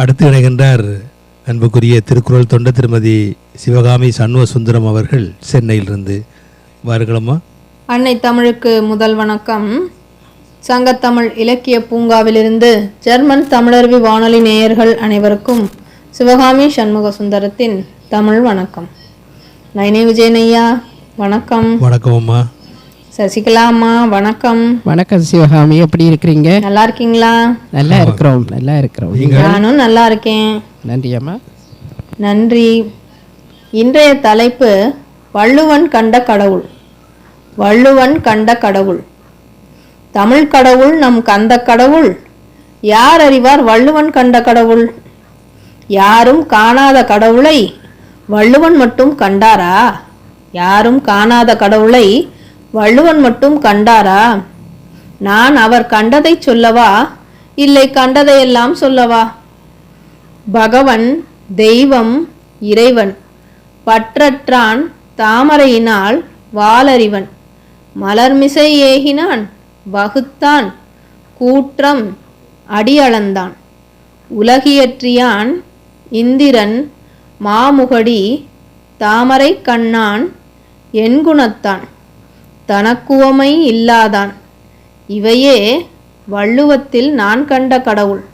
அடுத்து இணைகின்றார் அன்புக்குரிய திருக்குறள் தொண்ட திருமதி சிவகாமி சண்முக சுந்தரம் அவர்கள் சென்னையிலிருந்து. வாருங்களம்மா. அன்னை தமிழுக்கு முதல் வணக்கம். சங்கத்தமிழ் இலக்கிய பூங்காவிலிருந்து ஜெர்மன் தமிழருவி வானொலி நேயர்கள் அனைவருக்கும் சிவகாமி சண்முக சுந்தரத்தின் தமிழ் வணக்கம். நைனே விஜயன் ஐயா வணக்கம். வணக்கம் அம்மா சசிகலா அம்மா வணக்கம். வணக்கம் சிவகாமி எப்படி இருக்கிறீங்க? நல்லா இருக்கீங்களா? நல்லா இருக்கிறோம் நல்லா இருக்கிறோம். நானும் நல்லா இருக்கேன். நன்றி அம்மா. நன்றி. இன்றைய தலைப்பு வள்ளுவன் கண்ட கடவுள். வள்ளுவன் கண்ட கடவுள். தமிழ் கடவுள் நம் கந்த கடவுள். யார் அறிவார் வள்ளுவன் கண்ட கடவுள்? யாரும் காணாத கடவுளை வள்ளுவன் மட்டும் கண்டாரா? யாரும் காணாத கடவுளை வள்ளுவன் மட்டும் கண்டாரா? நான் அவர் கண்டதை சொல்லவா? இல்லை கண்டதையெல்லாம் சொல்லவா? பகவன் தெய்வம் இறைவன் பற்றற்றான் தாமரையினால் வாலறிவன் மலர்மிசை ஏகினான் வகுத்தான் கூற்றம் அடியளந்தான் உலகியற்றியான் இந்திரன் மாமுகடி தாமரை கண்ணான் என்குணத்தான் தனக்குவமை இல்லாதான். இவையே வள்ளுவத்தில் நான் கண்ட கடவுள்.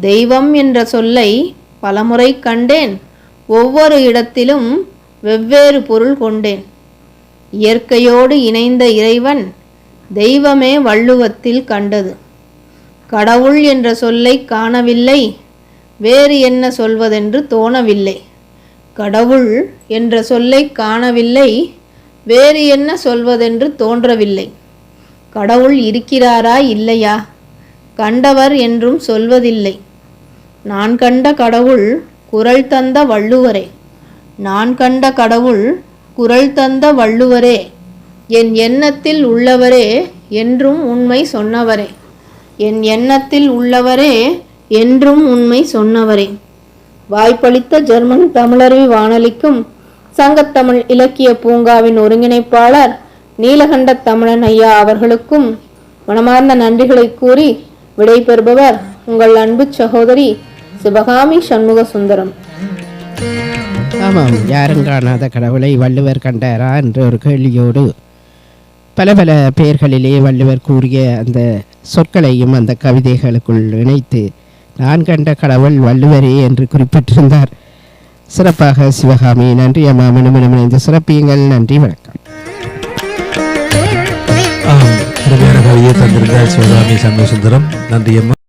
தெய்வம் என்ற சொல்லை பலமுறை கண்டேன். ஒவ்வொரு இடத்திலும் வெவ்வேறு பொருள் கொண்டேன். இயற்கையோடு இணைந்த இறைவன் தெய்வமே வள்ளுவத்தில் கண்டது. கடவுள் என்ற சொல்லை காணவில்லை. வேறு என்ன சொல்வதென்று தோணவில்லை. கடவுள் என்ற சொல்லை காணவில்லை. வேறு என்ன சொல்வதென்று தோன்றவில்லை. கடவுள் இருக்கிறாரா இல்லையா? கண்டவர் என்றும் சொல்வதில்லை. நான் கண்ட கடவுள் குரல் தந்த வள்ளுவரே. நான் கண்ட கடவுள் குரல் தந்த வள்ளுவரே. என் எண்ணத்தில் உள்ளவரே என்றும் உண்மை சொன்னவரே. என் எண்ணத்தில் உள்ளவரே என்றும் உண்மை சொன்னவரே. வாய்ப்பளித்த ஜெர்மன் தமிழறிவி வானொலிக்கும் சங்கத்தமிழ் இலக்கிய பூங்காவின் ஒருங்கிணைப்பாளர் நீலகண்ட தமிழன் ஐயா அவர்களுக்கும் மனமார்ந்த நன்றிகளை கூறி விடைபெறுபவர் உங்கள் அன்பு சகோதரி சிவகாமி சண்முக சுந்தரம் ஆமாம் யாரும் காணாத கடவுளை வள்ளுவர் கண்டாரா என்ற ஒரு கேள்வியோடு பல பல பெயர்களிலே வள்ளுவர் கூறிய அந்த சொற்களையும் அந்த கவிதைகளுக்குள் இணைத்து நான் கண்ட கடவுள் வள்ளுவரே என்று குறிப்பிட்டிருந்தார். சிறப்பாக சிவகாமி. நன்றி அம்மா. மனமனம் இணைந்து சிறப்பியுங்கள் நன்றி வணக்கம். அருமையான கவியை தந்திருந்தார் சிவகாமி சண்முகசுந்தரம். நன்றி அம்மா.